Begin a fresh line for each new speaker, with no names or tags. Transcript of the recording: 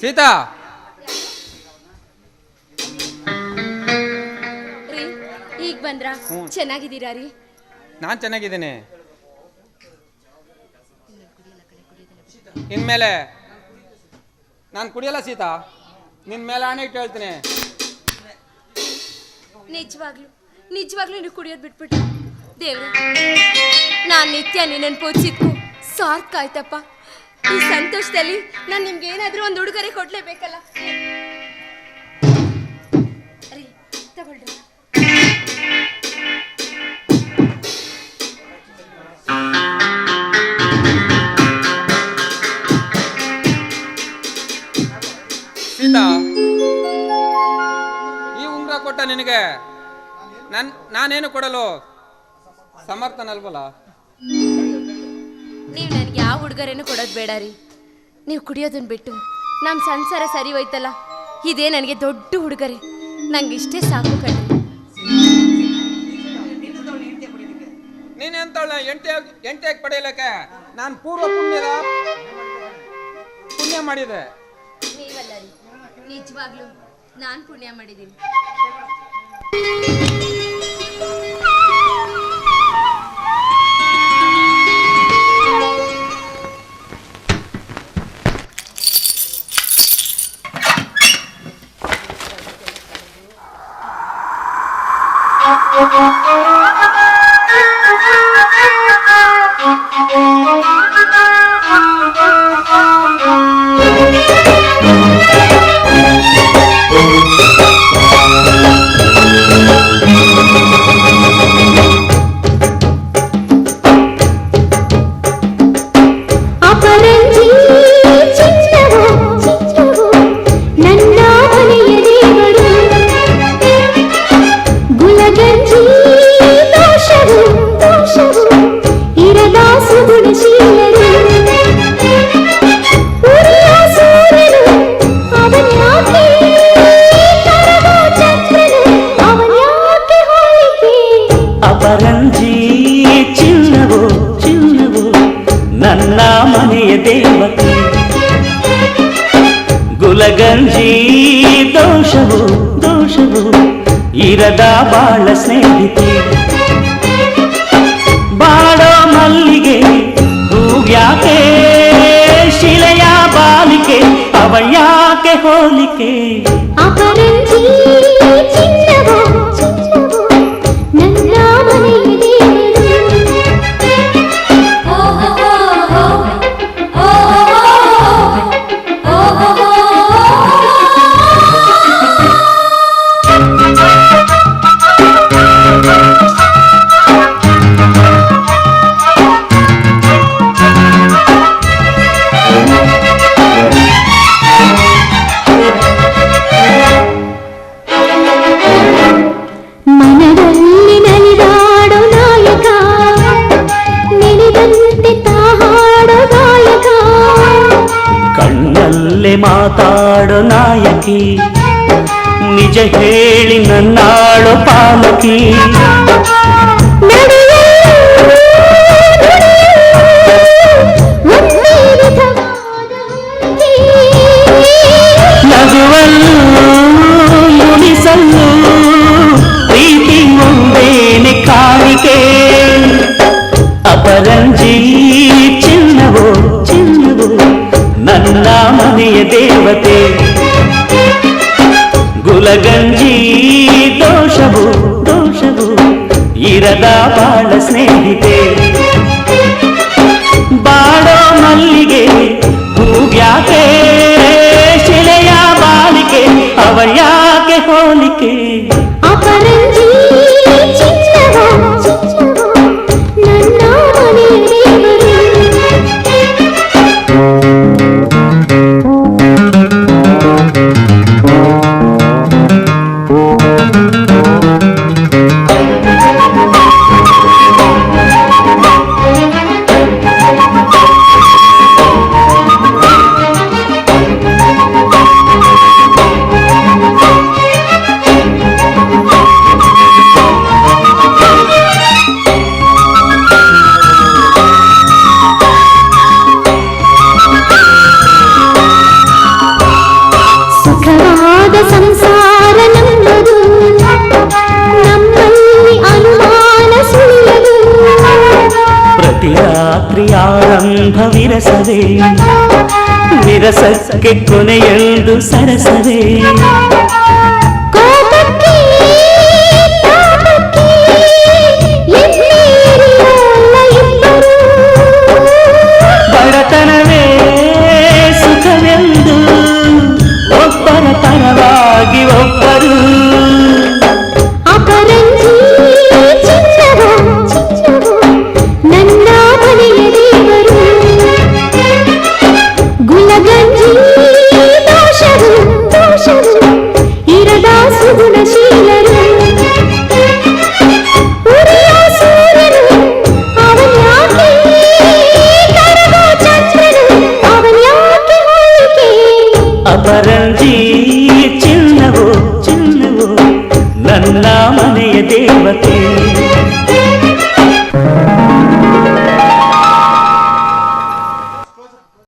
ಸೀತಾ?
ರೀ ಈಗ ಬಂದ್ರ?
ಹ್ಞೂ.
ಚೆನ್ನಾಗಿದ್ದೀರಾ ರೀ?
ನಾನು ಚೆನ್ನಾಗಿದ್ದೀನಿ. ಇನ್ಮೇಲೆ ನಾನು ಕುಡಿಯಲ್ಲ ಸೀತಾ? ನಿನ್ನ ಮೇಲೆ ಆಣೆ ಇಟ್ಟು ಹೇಳ್ತೀನಿ
ನಿಜವಾಗ್ಲು ನಿಜವಾಗ್ಲೂ ನೀನು ಕುಡಿಯೋದು ಬಿಟ್ಬಿಟ್ಟು ದೇವ್ರೆ ನಾನು ನಿತ್ಯ ನಿನ್ನ ಪೂಜಿಸಿದ್ಕು. ಸಾರ್ಥಕ ಆಯ್ತಪ್ಪ. ಈ ಸಂತೋಷದಲ್ಲಿ ನಾನು ನಿಮ್ಗೆ ಏನಾದ್ರೂ ಒಂದು ಉಡುಗೊರೆ ಕೊಡ್ಲೇಬೇಕಲ್ಲ? ರೀ ತಗೊಳ್ರಿ.
ಸೀತಾ ಈ ಉಂಗುರ ಕೊಟ್ಟ ನಿನಗೆ ನನ್ ನಾನೇನು ಕೊಡಲು ಸಮರ್ಥನಲ್ವಲ್ಲ?
ಉಡುಗೊರೆನೂ ಕೊಡೋದು ಬೇಡ ರೀ. ನೀವು ಕುಡಿಯೋದನ್ನು ಬಿಟ್ಟು ನಮ್ಮ ಸಂಸಾರ ಸರಿ ಹೋಯ್ತಲ್ಲ ಇದೇ ನನಗೆ ದೊಡ್ಡ ಉಡುಗೊರೆ. ನಂಗೆ ಇಷ್ಟೇ ಸಾಕು ಕಣ.
ನೀನೆಂತಳ ಎಂಟೆ ಎಂಟೆಗೆ ಪಡೆಯಲಿಕ್ಕೆ? ನಾನು ಪೂರ್ವ ಪುಣ್ಯದ ಪುಣ್ಯ ಮಾಡಿದೆ.
ನೀವಲ್ಲ ರೀ ನಿಜವಾಗ್ಲೂ ನಾನು ಪುಣ್ಯ ಮಾಡಿದ್ದೀನಿ.
Thank you.
ಅಪರಂಜಿ ಚಿನ್ನವು ಚಿನ್ನವು ನನ್ನ ಮನೆಯ ದೇವತೆ ಗುಲಗಂಜಿ ದೋಷವು ದೋಷವು ಇರದ ಬಾಳ ಸ್ನೇಹಿತೆ ಬಾಡೋ ಮಲ್ಲಿಗೆ ಹೂಗ್ಯಾಕೆ ಶಿಲೆಯ ಬಾಲಿಕೆ ಅವಳ್ಯಾಕೆ ಹೋಲಿಕೆ ಮಾತಾಡೋ ನಾಯಕಿ ನಿಜ ಹೇಳಿ ನನ್ನಾಳೋ ಪಾಲಕಿ. ಗುಲಗಂಜಿ ದೋಷವು ದೋಷವು ಇರದ ಬಾಳ ಸ್ನೇಹಿತೆ. ಬಾಡೋ ಮಲ್ಲಿಗೆ ಹೂಗ್ಯಾಕೆ
ಆರಂಭ ವಿರಸವೇ ವಿರಸಕ್ಕೆ ಕೊನೆಯೊಂದು ಸರಸವೇ